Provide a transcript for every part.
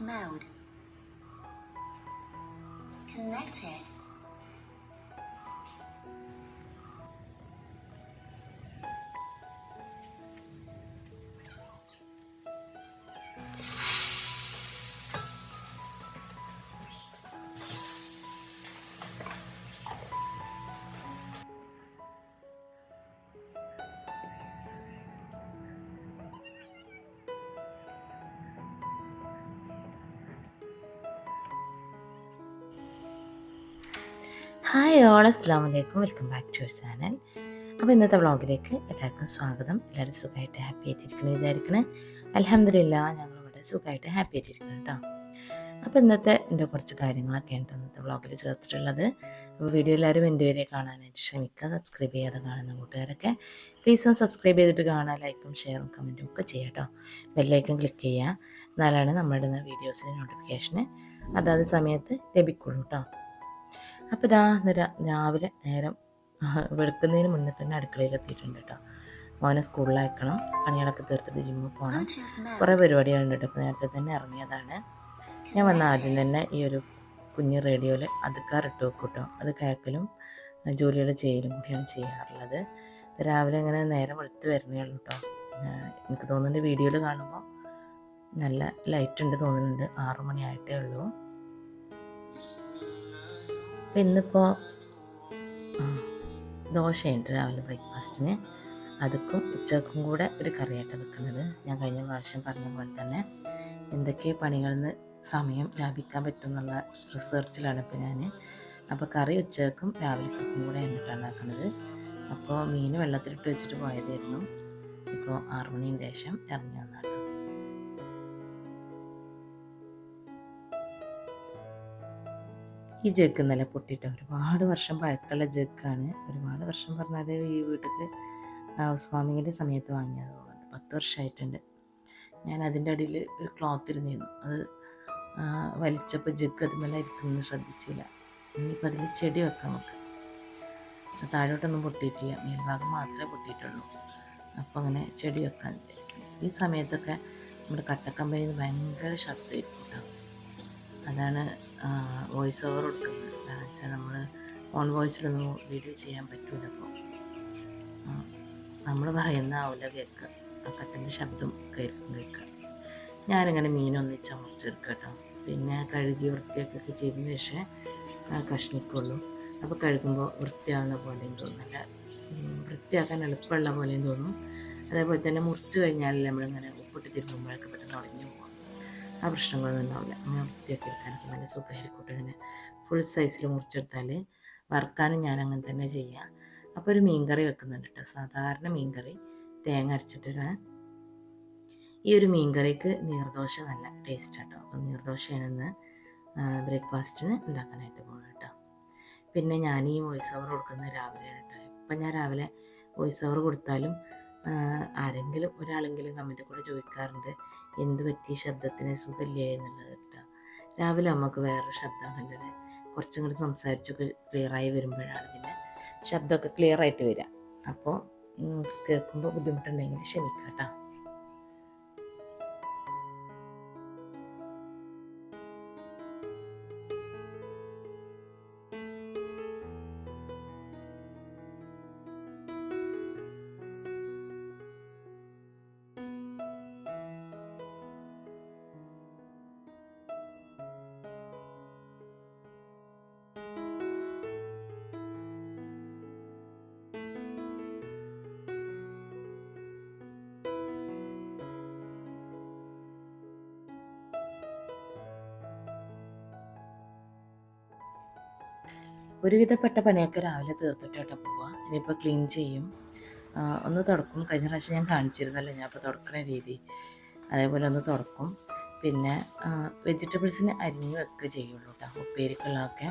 Mode Connected. Hi all അസ്സാം വലൈക്കും welcome back to your channel അപ്പോൾ ഇന്നത്തെ വ്ളോഗിലേക്ക് എല്ലാവർക്കും സ്വാഗതം. എല്ലാവരും സുഖമായിട്ട് ഹാപ്പി ആയിട്ടിരിക്കണം വിചാരിക്കണേ. അലഹമില്ല ഞങ്ങളിവിടെ സുഖമായിട്ട് ഹാപ്പി ആയിട്ടിരിക്കണം കേട്ടോ അപ്പോൾ ഇന്നത്തെ എന്റെ കുറച്ച് കാര്യങ്ങളൊക്കെ ഉണ്ട് ഇന്നത്തെ വ്ളോഗിൽ ചേർത്തിട്ടുള്ളത്. അപ്പോൾ വീഡിയോ എല്ലാവരും എന്റെ വരെ കാണാനായിട്ട് ശ്രമിക്കുക. സബ്സ്ക്രൈബ് ചെയ്യാതെ കാണുന്ന കൂട്ടുകാരൊക്കെ പ്ലീസ് ഒന്ന് സബ്സ്ക്രൈബ് ചെയ്തിട്ട് കാണാൻ ലൈക്കും ഷെയറും കമന്റും ഒക്കെ ചെയ്യുക കേട്ടോ ബെല്ലൈക്കൻ ക്ലിക്ക് ചെയ്യുക. എന്നാലാണ് നമ്മുടെ വീഡിയോസിന്റെ നോട്ടിഫിക്കേഷന് അതാത് സമയത്ത് ലഭിക്കുള്ളൂ കേട്ടോ അപ്പോൾ ഇതാ നിര രാവിലെ നേരം വെളുക്കുന്നതിന് മുന്നേ തന്നെ അടുക്കളയിൽ എത്തിയിട്ടുണ്ട് കേട്ടോ മോനെ സ്കൂളിൽ അയക്കണം പണികളൊക്കെ തീർത്തിട്ട് ജിമ്മിൽ പോകണം കുറേ പരിപാടികളുണ്ട് കേട്ടോ അപ്പോൾ നേരത്തെ തന്നെ ഇറങ്ങിയതാണ്. ഞാൻ വന്ന ആദ്യം തന്നെ ഈ ഒരു കുഞ്ഞ് റേഡിയോയിൽ അതുക്കാർ ഇട്ട് വെക്കും കേട്ടോ അത് കേൾക്കലും ജോലികൾ ചെയ്യലും കൂടിയാണ് ചെയ്യാറുള്ളത്. രാവിലെ ഇങ്ങനെ നേരം വെളുത്ത് വരുന്നേ ഉള്ളൂ കേട്ടോ എനിക്ക് തോന്നുന്നുണ്ട് വീഡിയോയിൽ കാണുമ്പോൾ നല്ല ലൈറ്റ് ഉണ്ട് തോന്നുന്നുണ്ട്. ആറു മണിയായിട്ടേ ഉള്ളൂ. അപ്പം ഇന്നിപ്പോൾ ദോശയുണ്ട് രാവിലെ ബ്രേക്ക്ഫാസ്റ്റിന്. അതുക്കും ഉച്ചക്കും കൂടെ ഒരു കറിയായിട്ട് വെക്കുന്നത് ഞാൻ കഴിഞ്ഞ പ്രാവശ്യം പറഞ്ഞ പോലെ തന്നെ എന്തൊക്കെ പണികളിൽ നിന്ന് സമയം ലാഭിക്കാൻ പറ്റും എന്നുള്ള റിസർച്ചിലാണ് ഇപ്പോൾ ഞാൻ അപ്പോൾ കറി ഉച്ചക്കും രാവിലേക്കും കൂടെ എന്നിട്ടാണ് ആക്കുന്നത് അപ്പോൾ മീൻ വെള്ളത്തിലിട്ട് വെച്ചിട്ട് പോയതായിരുന്നു. ഇപ്പോൾ ആറുമണിന്റെ ശേഷം ഇറങ്ങി വന്നാണ് ഈ ജഗ് ഇന്നലെ പൊട്ടിയിട്ട് ഒരുപാട് വർഷം പഴക്കമുള്ള ജഗ്ഗാണ്. ഒരുപാട് വർഷം പറഞ്ഞാൽ ഈ വീട്ടിൽ ഹൗസ് വാമിങ്ങിന്റെ സമയത്ത് വാങ്ങിയത് തോന്നുന്നുണ്ട് പത്ത് വർഷമായിട്ടുണ്ട് ഞാൻ അതിന്റെ അടിയിൽ ഒരു ക്ലോത്ത് ഇരുന്നിരുന്നു അത് വലിച്ചപ്പോൾ ജഗ് അതുമല്ല ഇരിക്കുന്നത് ശ്രദ്ധിച്ചില്ല. ഇനിയിപ്പോൾ അതിൽ ചെടി വെക്കാം നമുക്ക്. താഴോട്ടൊന്നും പൊട്ടിയിട്ടില്ല. മേൽഭാഗം മാത്രമേ പൊട്ടിയിട്ടുള്ളൂ. അപ്പോൾ അങ്ങനെ ചെടി വെക്കാൻ ഈ സമയത്തൊക്കെ നമ്മുടെ കട്ടക്കമ്പനിയിൽ ഭയങ്കര ശബ്ദമായിരിക്കും കേട്ടോ. അതാണ് വോയിസ് ഓവർ കൊടുക്കുന്നത്. കാരണം വെച്ചാൽ നമ്മൾ ഓൺ വോയിസിലൊന്നും വീഡിയോ ചെയ്യാൻ പറ്റൂല അപ്പോൾ നമ്മൾ പറയുന്ന ആവില്ല കേൾക്കുക ആ കട്ടന്റെ ശബ്ദം കേൾക്കും കേൾക്കുക ഞാനിങ്ങനെ മീനൊന്നിച്ച് അമർച്ചെടുക്കുക കേട്ടോ പിന്നെ കഴുകി വൃത്തിയാക്കൊക്കെ ചെയ്തതിന് ശേഷം കഷ്ണിക്കുള്ളൂ. അപ്പോൾ കഴുകുമ്പോൾ വൃത്തിയാവുന്ന പോലെയും തോന്നുന്നില്ല നല്ല വൃത്തിയാക്കാൻ എളുപ്പമുള്ള പോലെയും തോന്നും. അതേപോലെ തന്നെ മുറിച്ച് കഴിഞ്ഞാൽ നമ്മളിങ്ങനെ ഉപ്പിട്ട് തിരുമ്പുമ്പോഴൊക്കെ ആ പ്രശ്നങ്ങളൊന്നും ഉണ്ടാവില്ല. അങ്ങനെ വൃത്തിയാക്കി എടുക്കാനൊക്കെ നല്ല സുഖമായിരിക്കട്ടെ ഇങ്ങനെ ഫുൾ സൈസിൽ മുറിച്ചെടുത്താൽ വറുക്കാനും ഞാൻ അങ്ങനെ തന്നെ ചെയ്യാം. അപ്പോൾ ഒരു മീൻകറി വെക്കുന്നുണ്ട് കേട്ടോ. സാധാരണ മീൻകറി തേങ്ങ അരച്ചിട്ടാണ് ഈ ഒരു മീൻകറിക്ക് നീർദോശ നല്ല ടേസ്റ്റ് കേട്ടോ. അപ്പോൾ നീർദോശയാണ് ഇന്ന് ബ്രേക്ക്ഫാസ്റ്റിന് ഉണ്ടാക്കാനായിട്ട് പോകുന്നത് കേട്ടോ. പിന്നെ ഞാൻ ഈ വോയിസ് ഓവർ കൊടുക്കുന്നത് രാവിലെയാണ് കേട്ടോ. ഇപ്പം ഞാൻ രാവിലെ വോയിസ് ഓവർ കൊടുത്താലും ആരെങ്കിലും ഒരാളെങ്കിലും കമന്റ് കൂടെ ചോദിക്കാറുണ്ട്. എന്ത് പറ്റി? ശബ്ദത്തിന് സുഖമില്ലേ? എന്നുള്ളത് കേട്ടോ. രാവിലെ നമുക്ക് വേറെ ശബ്ദമാണല്ലോ അല്ലേ? കുറച്ചും കൂടി സംസാരിച്ചൊക്കെ ക്ലിയറായി വരുമ്പോഴാണ് പിന്നെ ശബ്ദമൊക്കെ ക്ലിയറായിട്ട് വരിക. അപ്പോൾ കേൾക്കുമ്പോൾ ബുദ്ധിമുട്ടുണ്ടെങ്കിൽ ക്ഷമിക്കാം കേട്ടോ ഒരുവിധപ്പെട്ട പണിയൊക്കെ രാവിലെ തീർത്തിട്ടാണ് പോവുക. ഇനിയിപ്പോൾ ക്ലീൻ ചെയ്യും. ഒന്ന് തുടക്കും. കഴിഞ്ഞ പ്രാവശ്യം ഞാൻ കാണിച്ചിരുന്നല്ലോ ഞാൻ അപ്പോൾ തുടക്കുന്ന രീതി. അതേപോലെ ഒന്ന് തുടക്കും. പിന്നെ വെജിറ്റബിൾസിന് അരിഞ്ഞ് വെക്കുക ചെയ്യുള്ളൂ കേട്ടോ ഉപ്പേരിക്കുള്ളതൊക്കെ.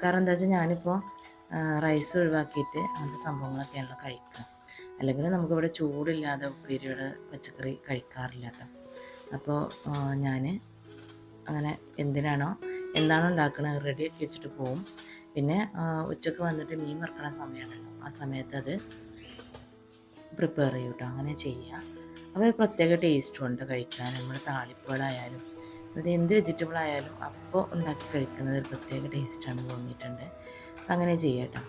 കാരണം എന്താ വെച്ചാൽ ഞാനിപ്പോൾ റൈസ് ഒഴിവാക്കിയിട്ട് അങ്ങനത്തെ സംഭവങ്ങളൊക്കെയാണല്ലോ കഴിക്കുക. അല്ലെങ്കിൽ നമുക്കിവിടെ ചൂടില്ലാതെ ഉപ്പേരിയുടെ പച്ചക്കറി കഴിക്കാറില്ല കേട്ടോ അപ്പോൾ ഞാൻ അങ്ങനെ എന്തിനാണോ എന്താണോ ഉണ്ടാക്കണത് റെഡിയാക്കി വെച്ചിട്ട് പോവും. പിന്നെ ഉച്ചയ്ക്ക് വന്നിട്ട് മീൻ വറുക്കണ സമയമാണല്ലോ. ആ സമയത്ത് അത് പ്രിപ്പയർ ചെയ്യും കേട്ടോ അങ്ങനെ ചെയ്യുക. അപ്പോൾ ഒരു പ്രത്യേക ടേസ്റ്റും ഉണ്ട് കഴിക്കാൻ. നമ്മൾ താളിപ്പുകളായാലും അത് എന്ത് വെജിറ്റബിൾ ആയാലും അപ്പോൾ ഉണ്ടാക്കി കഴിക്കുന്നത് ഒരു പ്രത്യേക ടേസ്റ്റാണ് തോന്നിയിട്ടുണ്ട്. അങ്ങനെ ചെയ്യട്ടോ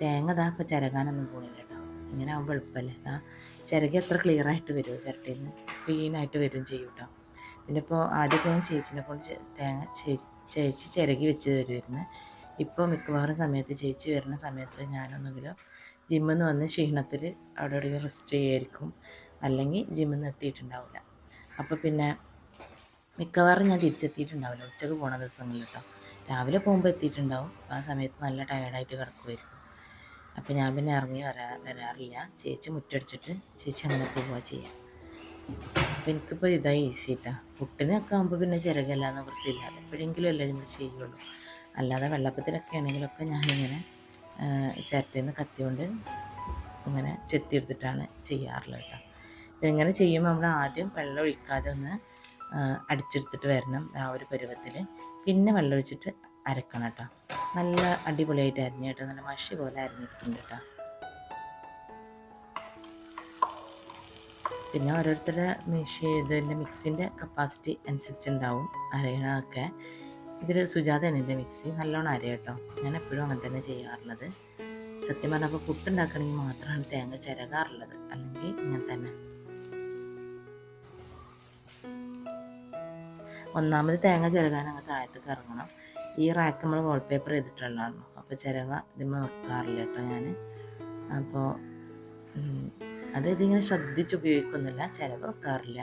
തേങ്ങ ഇതാ ഇപ്പോൾ ചിരകാനൊന്നും പോകുന്നില്ല കേട്ടോ. ഇങ്ങനെ ആകുമ്പോൾ എളുപ്പമല്ലേ? ആ ചിരകി അത്ര ക്ലിയർ ആയിട്ട് വരുമോ ചിരട്ടയിൽ നിന്ന് ക്ലീനായിട്ട് വരും ചെയ്യും കേട്ടോ. പിന്നെ ഇപ്പോൾ ആദ്യമൊക്കെ ചേച്ചിനെ കൊണ്ട് തേങ്ങ ചേച്ചി ചേച്ചി ചിരകി വെച്ച് തരുമായിരുന്നു. ഇപ്പോൾ മിക്കവാറും സമയത്ത് ചേച്ചി വരുന്ന സമയത്ത് ഞാനൊന്നെങ്കിലും ജിമ്മിൽ നിന്ന് വന്ന് ക്ഷീണത്തിൽ അവിടെ ഒരു റെസ്റ്റ് ചെയ്യായിരിക്കും. അല്ലെങ്കിൽ ജിമ്മിൽ നിന്ന് എത്തിയിട്ടുണ്ടാവില്ല. അപ്പോൾ പിന്നെ മിക്കവാറും ഞാൻ തിരിച്ചെത്തിയിട്ടുണ്ടാവില്ല. ഉച്ചയ്ക്ക് പോണ ദിവസങ്ങളിൽ കേട്ടോ രാവിലെ പോകുമ്പോൾ എത്തിയിട്ടുണ്ടാവും. ആ സമയത്ത് നല്ല ടയേർഡായിട്ട് കിടക്കുമായിരിക്കും അപ്പോൾ ഞാൻ പിന്നെ ഇറങ്ങി വരാ വരാറില്ല. ചേച്ചി മുറ്റടിച്ചിട്ട് ചേച്ചി അങ്ങനെ പോവുക ചെയ്യാം. അപ്പോൾ എനിക്കിപ്പോൾ ഇതായി ഈസി കേട്ടോ പുട്ടിനൊക്കെ ആകുമ്പോൾ പിന്നെ ചിരകല്ലാന്ന് വൃത്തിയില്ല എപ്പോഴെങ്കിലും അല്ലേ നമ്മൾ ചെയ്യുള്ളൂ. അല്ലാതെ വെള്ളപ്പത്തിലൊക്കെ ആണെങ്കിലൊക്കെ ഞാനിങ്ങനെ ചിരട്ടയിൽ നിന്ന് കത്തിയോണ്ട് ഇങ്ങനെ ചെത്തിയെടുത്തിട്ടാണ് ചെയ്യാറുള്ളത് കേട്ടോ. ഇങ്ങനെ ചെയ്യുമ്പോൾ നമ്മൾ ആദ്യം വെള്ളം ഒഴിക്കാതെ ഒന്ന് അടിച്ചെടുത്തിട്ട് വരണം ആ ഒരു പരുവത്തിൽ. പിന്നെ വെള്ളം ഒഴിച്ചിട്ട് അരക്കണം കേട്ടോ. നല്ല അടിപൊളിയായിട്ട് അരിഞ്ഞ് കേട്ടോ. നല്ല മഷി പോലെ അരിഞ്ഞിട്ടുണ്ട് കേട്ടോ. പിന്നെ ഓരോരുത്തരുടെ മിഷി ഇതിന്റെ മിക്സിന്റെ കപ്പാസിറ്റി അനുസരിച്ചുണ്ടാവും അരയണമൊക്കെ ഇതിൽ സുജാതയാണ് എന്റെ മിക്സി നല്ലോണം അരയും കേട്ടോ. ഞാൻ എപ്പോഴും അങ്ങനെ തന്നെ ചെയ്യാറുള്ളത്. സത്യം പറഞ്ഞാൽ അപ്പോൾ പുട്ടുണ്ടാക്കണമെങ്കിൽ മാത്രമാണ് തേങ്ങ ചിരകാറുള്ളത്. അല്ലെങ്കിൽ ഇങ്ങനെ തന്നെ. ഒന്നാമത് തേങ്ങ ചിരകാൻ അങ്ങ് താഴത്തേക്ക് ഇറങ്ങണം. ഈ റാക്ക് നമ്മൾ വാൾപേപ്പർ ചെയ്തിട്ടുള്ളതാണ് അപ്പോൾ ചിരക ഇതിമ വെക്കാറില്ല കേട്ടോ ഞാൻ അപ്പോൾ അത് ഇതിങ്ങനെ ശ്രദ്ധിച്ച് ഉപയോഗിക്കുന്നില്ല ചിരക വെക്കാറില്ല.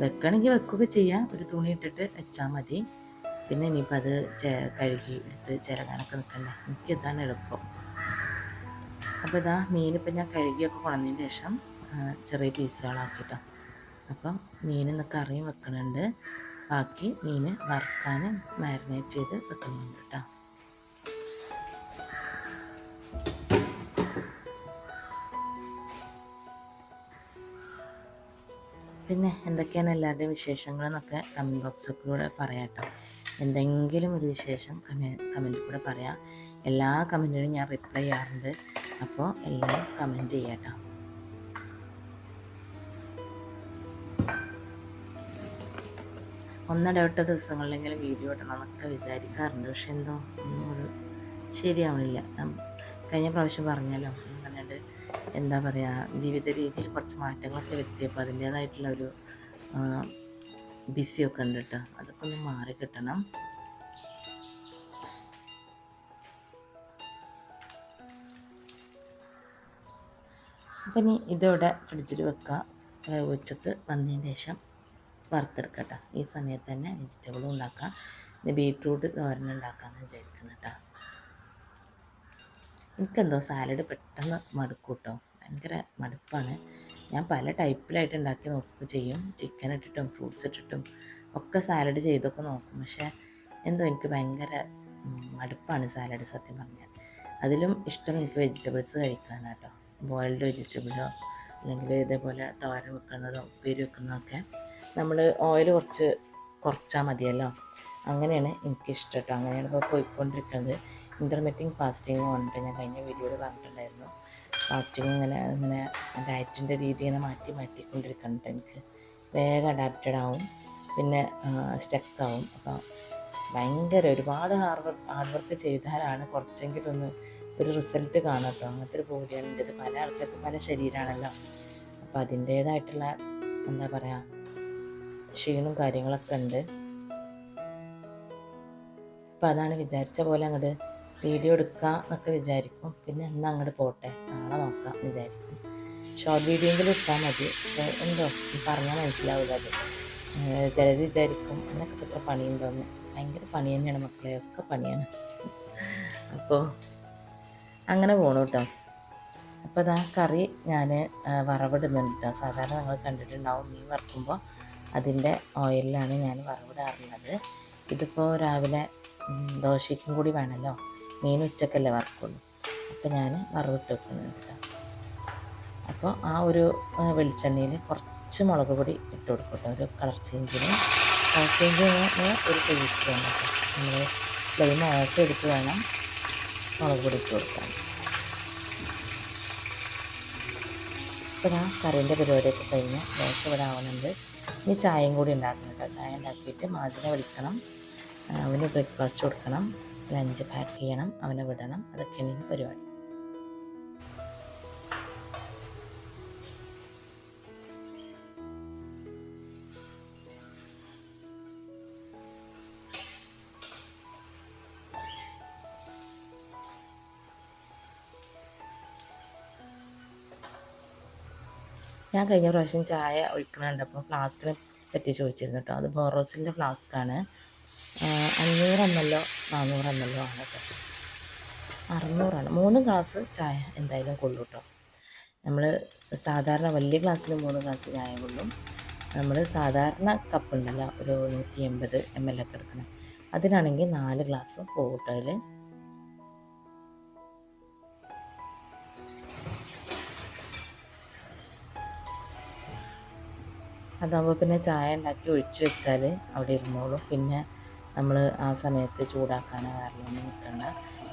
വെക്കണമെങ്കിൽ വെക്കുക ചെയ്യാം. ഒരു തുണി ഇട്ടിട്ട് വെച്ചാൽ മതി. പിന്നെ ഇനിയിപ്പോൾ അത് കഴുകി എടുത്ത് ചിരകാനൊക്കെ നിൽക്കണ്ട എനിക്കിതാണ് എളുപ്പം. അപ്പോൾ ഇതാ മീനിപ്പോൾ ഞാൻ കഴുകിയൊക്കെ കൊണ്ടതിന് ശേഷം ചെറിയ പീസുകളാക്കിട്ടോ. അപ്പം മീനിന്ന് കറിയും വെക്കുന്നുണ്ട് ബാക്കി മീൻ വറുക്കാൻ മാരിനേറ്റ് ചെയ്ത് വെക്കുന്നുണ്ട് കേട്ടോ പിന്നെ എന്തൊക്കെയാണ് എല്ലാവരുടെയും വിശേഷങ്ങൾ കമന്റ് ബോക്സിലൂടെ പറയാം കേട്ടോ എന്തെങ്കിലും ഒരു വിശേഷം കമെ കൂടെ പറയാം. എല്ലാ കമന്റിനും ഞാൻ റിപ്ലൈ ചെയ്യാറുണ്ട്. അപ്പോൾ എല്ലാം കമന്റ് ചെയ്യാട്ടോ. ഒന്നിടവിട്ട ദിവസങ്ങളിലെങ്കിലും വീഡിയോ ഇടണം എന്നൊക്കെ വിചാരിക്കാറുണ്ട്. പക്ഷെ എന്തോ ഒന്നും ഒരു ശരിയാവണില്ല കഴിഞ്ഞ പ്രാവശ്യം പറഞ്ഞല്ലോ. പറഞ്ഞിട്ട് എന്താ പറയുക ജീവിത രീതിയിൽ കുറച്ച് മാറ്റങ്ങളൊക്കെ വരുത്തിയപ്പോൾ അതിന്റേതായിട്ടുള്ള ഒരു ബിസിയൊക്കെ ഉണ്ട് കേട്ടോ അതൊക്കെ ഒന്ന് മാറി കിട്ടണം. അപ്പം ഇനി ഇതോടെ ഫ്രിഡ്ജിൽ വെക്കുക ഉച്ചയ്ക്ക് വന്നതിന് ശേഷം വറുത്തെടുക്കട്ടോ. ഈ സമയത്ത് തന്നെ വെജിറ്റബിളും ഉണ്ടാക്കാം. പിന്നെ ബീട്രൂട്ട് തോരൻ ഉണ്ടാക്കാമെന്ന് വിചാരിക്കുന്നു കേട്ടോ. എനിക്കെന്തോ സാലഡ് പെട്ടെന്ന് മടുക്കും കേട്ടോ ഭയങ്കര മടുപ്പാണ്. ഞാൻ പല ടൈപ്പിലായിട്ട് ഉണ്ടാക്കി നോക്കുമ്പോൾ ചെയ്യും. ചിക്കൻ ഇട്ടിട്ടും ഫ്രൂട്ട്സ് ഇട്ടിട്ടും ഒക്കെ സാലഡ് ചെയ്തൊക്കെ നോക്കും. പക്ഷേ എന്തോ എനിക്ക് ഭയങ്കര മടുപ്പാണ് സാലഡ് സത്യം പറഞ്ഞാൽ. അതിലും ഇഷ്ടം എനിക്ക് വെജിറ്റബിൾസ് കഴിക്കാനാണ് കേട്ടോ. ബോയിൽഡ് വെജിറ്റബിളോ അല്ലെങ്കിൽ ഇതേപോലെ തോരൻ വെക്കുന്നതോ ഉപ്പേരി വെക്കുന്നതൊക്കെ നമ്മൾ ഓയിൽ കുറച്ച് കുറച്ചാൽ മതിയല്ലോ. അങ്ങനെയാണ് എനിക്കിഷ്ടം കേട്ടോ. അങ്ങനെയാണ് ഇപ്പോൾ പോയിക്കൊണ്ടിരിക്കുന്നത്. ഇന്റർമീറ്റിംഗ് ഫാസ്റ്റിംഗ് പറഞ്ഞിട്ട് ഞാൻ കഴിഞ്ഞ വീഡിയോയിൽ പറഞ്ഞിട്ടുണ്ടായിരുന്നു. ഫാസ്റ്റിംഗ് ഇങ്ങനെ ഇങ്ങനെ ഡയറ്റിന്റെ രീതി ഇങ്ങനെ മാറ്റി മാറ്റിക്കൊണ്ടിരിക്കുന്നുണ്ട് എനിക്ക്. വേഗം അഡാപ്റ്റഡ് ആവും. പിന്നെ സ്റ്റക്ക് ആവും. അപ്പോൾ ഭയങ്കര ഒരുപാട് ഹാർഡ് വർക്ക് ഹാർഡ് വർക്ക് ചെയ്താലാണ് കുറച്ചെങ്കിലും ഒന്ന് ഒരു റിസൾട്ട് കാണാട്ടോ അങ്ങനത്തെ ഒരു ബോഡിയാണ് എന്റെ പല ആൾക്കാർക്ക് പല ശരീരമാണല്ലോ അപ്പോൾ അതിന്റേതായിട്ടുള്ള എന്താ പറയുക ക്ഷീണവും കാര്യങ്ങളൊക്കെ ഉണ്ട്. അപ്പോൾ അതാണ് വിചാരിച്ച പോലെ അങ്ങോട്ട് വീഡിയോ എടുക്കാം എന്നൊക്കെ വിചാരിക്കും. പിന്നെ എന്നാൽ അങ്ങോട്ട് പോട്ടെ നാളെ നോക്കാം വിചാരിക്കും. ഷോർട്ട് വീഡിയോ എങ്കിലും ഇട്ടാൽ മതി. എന്തോ പറഞ്ഞാൽ മനസ്സിലാവില്ല അത്. ചിലർ വിചാരിക്കും എന്നൊക്കെ ഇത്ര പണിയുണ്ടോയെന്ന് ഭയങ്കര പണി തന്നെയാണ് മക്കളെ ഒക്കെ പണിയാണ്. അപ്പോൾ അങ്ങനെ പോണു കേട്ടോ അപ്പോൾ അതാ കറി ഞാൻ വറവിടുന്നുണ്ട് കേട്ടോ സാധാരണ നിങ്ങൾ കണ്ടിട്ടുണ്ടാവും മീൻ വറുക്കുമ്പോൾ അതിന്റെ ഓയിലിലാണ് ഞാൻ വറവിടാറുള്ളത്. ഇതിപ്പോൾ രാവിലെ ദോശയ്ക്കും കൂടി വേണമല്ലോ മീൻ ഉച്ചക്കല്ലേ വറക്കുള്ളൂ. അപ്പോൾ ഞാൻ വറവിട്ട് വെക്കുന്നുണ്ട് അപ്പോൾ ആ ഒരു വെളിച്ചെണ്ണയിൽ കുറച്ച് മുളക് പൊടി ഇട്ട് കൊടുക്കട്ടെ. ഒരു കളർ ചേഞ്ചിന്. കളർ ചേഞ്ചിന് ഒരു ടേസ്റ്റ് സ്പൂൺ കേട്ടോ നമ്മൾ ഫ്ലെയിം ഓഫ് എടുത്ത് വേണം മുളക് പൊടി ഇട്ട് കൊടുക്കാൻ. ഇപ്പോൾ ഞാൻ കറീന്റെ പരിപാടിയൊക്കെ കഴിഞ്ഞ് ദോശ ഇവിടെ ആവുന്നുണ്ട്. ഇനി ചായയും കൂടി ഉണ്ടാക്കണം കേട്ടോ ചായ ഉണ്ടാക്കിയിട്ട് മാജിനെ വിളിക്കണം. അവന് ബ്രേക്ക്ഫാസ്റ്റ് കൊടുക്കണം. ലഞ്ച് പാക്ക് ചെയ്യണം അവനെ വിടണം. അതൊക്കെയാണ് ഇനി പരിപാടി. ഞാൻ കഴിഞ്ഞ പ്രാവശ്യം ചായ ഒഴിക്കണ കണ്ടപ്പോൾ ഫ്ലാസ്കിനെ പറ്റി ചോദിച്ചിരുന്നു കേട്ടോ. അത് ബോറോസിന്റെ ഫ്ലാസ്ക്കാണ് അഞ്ഞൂറ് എം എല്ലോ നാനൂറ് എം എല്ലോ ആണ് കേട്ടോ അറുന്നൂറാണ്. മൂന്ന് ഗ്ലാസ് ചായ എന്തായാലും കൊള്ളു കേട്ടോ നമ്മൾ സാധാരണ വലിയ ഗ്ലാസ്സിൽ മൂന്ന് ഗ്ലാസ് ചായ കൊള്ളും. നമ്മൾ സാധാരണ കപ്പ് ഉണ്ടല്ലോ ഒരു നൂറ്റി എൺപത് എം എൽ ഒക്കെ എടുക്കണം അതിനാണെങ്കിൽ നാല് ഗ്ലാസ്സും പോകും കേട്ടോ അതിൽ അതാകുമ്പോൾ പിന്നെ ചായ ഉണ്ടാക്കി ഒഴിച്ചു വെച്ചാൽ അവിടെ ഇരുന്നോളും. പിന്നെ നമ്മൾ ആ സമയത്ത് ചൂടാക്കാനോ കാരണമൊന്നും നിൽക്കണ്ട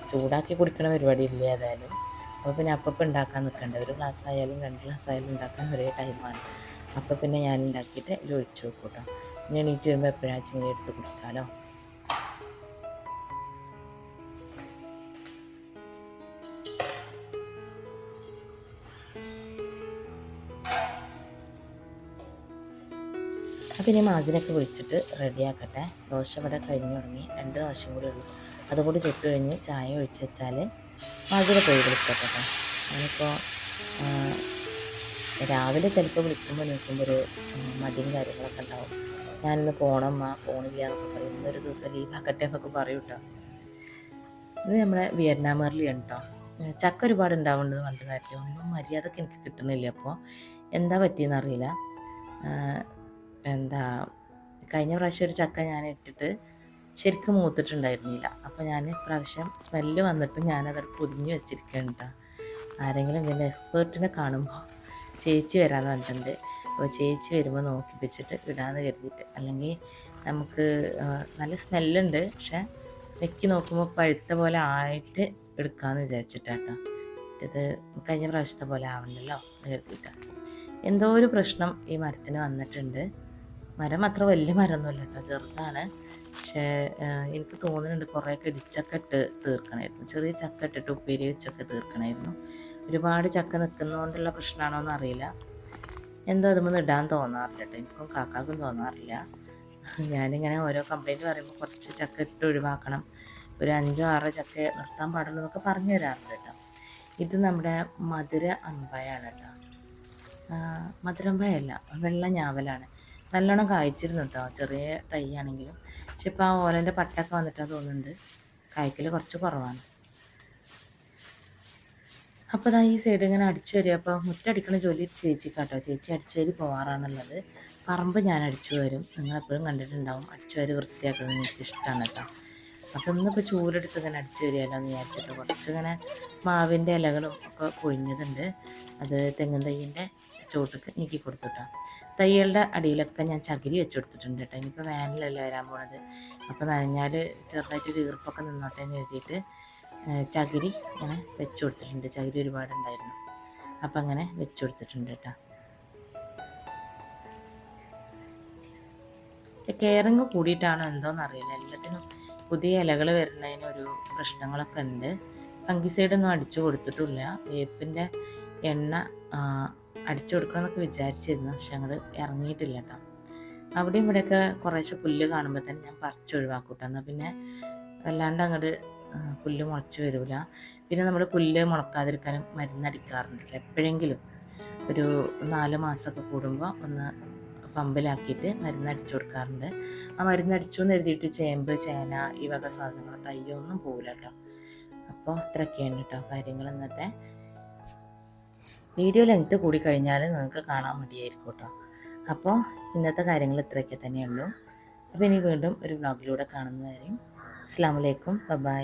ചൂടാക്കി കുടിക്കണ പരിപാടി ഇല്ല ഏതായാലും. അപ്പോൾ പിന്നെ അപ്പം ഉണ്ടാക്കാൻ നിൽക്കണ്ട ഒരു ഗ്ലാസ് ആയാലും രണ്ട് ഗ്ലാസ് ആയാലും ഉണ്ടാക്കാൻ ഒരേ ടൈമാണ് അപ്പോൾ പിന്നെ ഞാൻ ഉണ്ടാക്കിയിട്ട് ഒഴിച്ച് വെക്കും കേട്ടോ പിന്നെ എണീറ്റ് വരുമ്പോൾ എപ്പോഴാച്ചെങ്കിലും എടുത്ത് കുടിക്കാമല്ലോ അപ്പം ഇനി മാജിനൊക്കെ വിളിച്ചിട്ട് റെഡിയാക്കട്ടെ ദോശ ഇവിടെ കഴിഞ്ഞു തുടങ്ങി. രണ്ട് ദോശ കൂടി ഉള്ളൂ. അതുകൂടി ചുട്ട് കഴിഞ്ഞ് ചായ ഒഴിച്ച് വെച്ചാൽ മാജിനെ പോയി വിളിക്കട്ടെ ഞാനിപ്പോൾ രാവിലെ ചിലപ്പോൾ വിളിക്കുമ്പോൾ നിൽക്കുമ്പോൾ ഒരു മടിയും കാര്യങ്ങളൊക്കെ ഉണ്ടാവും. ഞാനിന്ന് ആ പോണില്ല എന്നൊക്കെ പറയും. ഇന്നൊരു ദിവസം ലീവാക്കട്ടെ എന്നൊക്കെ പറയും കേട്ടോ ഇത് നമ്മുടെ വിയറ്റ്നാമേറിലാണ് കേട്ടോ ചക്ക ഒരുപാട് ഉണ്ടാവുന്നത് പണ്ട് കാര്യം ഒന്നും മര്യാദയ്ക്ക് എനിക്ക് കിട്ടുന്നില്ല. അപ്പോൾ എന്താ പറ്റിയെന്ന് അറിയില്ല. ആഹ് എന്താ കഴിഞ്ഞ പ്രാവശ്യം ഒരു ചക്ക ഞാൻ ഇട്ടിട്ട് ശരിക്കും മൂത്തിട്ടുണ്ടായിരുന്നില്ല. അപ്പോൾ ഞാൻ പ്രാവശ്യം സ്മെല്ല് വന്നിട്ട് ഞാനത് പൊതിഞ്ഞ് വെച്ചിരിക്കുകയാണ് കേട്ടോ ആരെങ്കിലും ഇതിന്റെ എക്സ്പേർട്ടിനെ കാണുമ്പോൾ ചേച്ചി വരാമെന്ന് പറഞ്ഞിട്ടുണ്ട്. അപ്പോൾ ചേച്ചി വരുമ്പോൾ നോക്കിപ്പിച്ചിട്ട് ഇടാന്ന് കരുതിയിട്ട്. അല്ലെങ്കിൽ നമുക്ക് നല്ല സ്മെല്ലുണ്ട് പക്ഷെ വെക്കി നോക്കുമ്പോൾ പഴുത്ത പോലെ ആയിട്ട് എടുക്കാമെന്ന് വിചാരിച്ചിട്ടാട്ടോ ഇത് കഴിഞ്ഞ പ്രാവശ്യത്തെ പോലെ ആവണ്ടല്ലോ കരുതിയിട്ട്. എന്തോ ഒരു പ്രശ്നം ഈ മരത്തിന് വന്നിട്ടുണ്ട്. മരം അത്ര വലിയ മരമൊന്നുമല്ല കേട്ടോ ചെറുതാണ്. പക്ഷേ എനിക്ക് തോന്നുന്നുണ്ട് കുറേയൊക്കെ ഇടിച്ചൊക്കെ ഇട്ട് തീർക്കണമായിരുന്നു ചെറിയ ചക്ക ഇട്ടിട്ട് ഉപ്പേരി വെച്ചൊക്കെ തീർക്കണമായിരുന്നു ഒരുപാട് ചക്ക നിൽക്കുന്നതുകൊണ്ടുള്ള പ്രശ്നമാണോ എന്ന് അറിയില്ല എന്തോ അതുമൊന്നും ഇടാൻ തോന്നാറില്ല കേട്ടോ. എനിക്കും കാക്കാക്കും തോന്നാറില്ല. ഞാനിങ്ങനെ ഓരോ കംപ്ലൈന്റ് പറയുമ്പോൾ കുറച്ച് ചക്ക ഇട്ട് ഒഴിവാക്കണം. ഒരു അഞ്ചോ ആറോ ചക്ക നിർത്താൻ പാടുള്ളൂ എന്നൊക്കെ പറഞ്ഞു തരാറുണ്ട് കേട്ടോ. ഇത് നമ്മുടെ മധുര അമ്പയാണ് കേട്ടോ. മധുരമ്പഴയല്ല വെള്ള ഞാവലാണ്. നല്ലോണം കായ്ച്ചിരുന്നു കേട്ടോ ചെറിയ തൈയാണെങ്കിലും. പക്ഷെ ഇപ്പോൾ ആ ഓലന്റെ പട്ടൊക്കെ വന്നിട്ടാ തോന്നുന്നുണ്ട്. കായ്ക്കൽ കുറച്ച് കുറവാണ്. അപ്പോൾ ഈ സൈഡ് ഇങ്ങനെ അടിച്ചു വരിക. അപ്പോൾ മുറ്റടിക്കണ ജോലി ചേച്ചി കേട്ടോ ചേച്ചി അടിച്ചു വരി പോവാറാണുള്ളത്. പറമ്പ് ഞാൻ അടിച്ചു വരും. നിങ്ങളെപ്പോഴും കണ്ടിട്ടുണ്ടാവും. അടിച്ചു വരി വൃത്തിയാക്കുന്നത് എനിക്ക് ഇഷ്ടമാണ് കേട്ടോ അപ്പോൾ ഇന്നിപ്പോൾ ചൂലെടുത്ത് ഇങ്ങനെ അടിച്ചു വരികയല്ലോ എന്ന് വിചാരിച്ചിട്ട് കുറച്ച് ഇങ്ങനെ മാവിന്റെ ഇലകളും ഒക്കെ കൊഴിഞ്ഞതുണ്ട്. അത് തെങ്ങും തൈയിന്റെ ചോട്ടൊക്കെ നീക്കി കൊടുത്തു തൈകളുടെ അടിയിലൊക്കെ ഞാൻ ചകിരി വെച്ച് കൊടുത്തിട്ടുണ്ട് കേട്ടോ. ഇനിയിപ്പോൾ വേനലല്ലേ വരാൻ പോണത്. അപ്പോൾ നനഞ്ഞാൽ ചെറുതായിട്ടൊരു ഈർപ്പൊക്കെ നിന്നോട്ടെ എന്ന് കരുതിയിട്ട് ചകിരി ഇങ്ങനെ വെച്ച് കൊടുത്തിട്ടുണ്ട് ചകിരി ഒരുപാടുണ്ടായിരുന്നു അപ്പം അങ്ങനെ വെച്ച് കൊടുത്തിട്ടുണ്ട് കേട്ടോ കെയറിങ് കൂടിയിട്ടാണോ എന്തോന്ന് അറിയില്ല. എല്ലാത്തിനും പുതിയ ഇലകൾ വരുന്നതിന് ഒരു പ്രശ്നങ്ങളൊക്കെ ഉണ്ട്. ഫംഗിസൈഡൊന്നും അടിച്ചു കൊടുത്തിട്ടില്ല. വേപ്പിന്റെ എണ്ണ അടിച്ചു കൊടുക്കണമെന്നൊക്കെ വിചാരിച്ചിരുന്നു. പക്ഷെ ഞങ്ങൾ ഇറങ്ങിയിട്ടില്ല കേട്ടോ അവിടെയും ഇവിടെയൊക്കെ കുറേശ്ശെ പുല്ല് കാണുമ്പോൾ തന്നെ ഞാൻ പറിച്ച് ഒഴിവാക്കൂട്ടോ കേട്ടോ എന്നാൽ പിന്നെ വല്ലാണ്ട് അങ്ങോട്ട് പുല്ല് മുളച്ച് വരില്ല പിന്നെ നമ്മൾ പുല്ല് മുളക്കാതിരിക്കാനും മരുന്നടിക്കാറുണ്ട്. എപ്പോഴെങ്കിലും ഒരു നാല് മാസമൊക്കെ കൂടുമ്പോൾ ഒന്ന് പമ്പിലാക്കിയിട്ട് മരുന്നടിച്ചു കൊടുക്കാറുണ്ട്. ആ മരുന്നടിച്ചു എന്ന് എഴുതിയിട്ട് ചേമ്പ് ചേന ഈ വക സാധനങ്ങൾ തയ്യൊന്നും പോകില്ല കേട്ടോ അപ്പോൾ ഇത്രയൊക്കെയാണ് കേട്ടോ കാര്യങ്ങൾ ഇന്നത്തെ വീഡിയോ ലെങ്ത്ത് കൂടി കഴിഞ്ഞാൽ നിങ്ങൾക്ക് കാണാൻ മതിയായിരിക്കും കേട്ടോ അപ്പോൾ ഇന്നത്തെ കാര്യങ്ങൾ ഇത്രയൊക്കെ തന്നെയുള്ളൂ. അപ്പോൾ ഇനി വീണ്ടും ഒരു വ്ലോഗിലൂടെ കാണുന്നതായിരിക്കും അസ്സാം വലൈക്കും ബൈ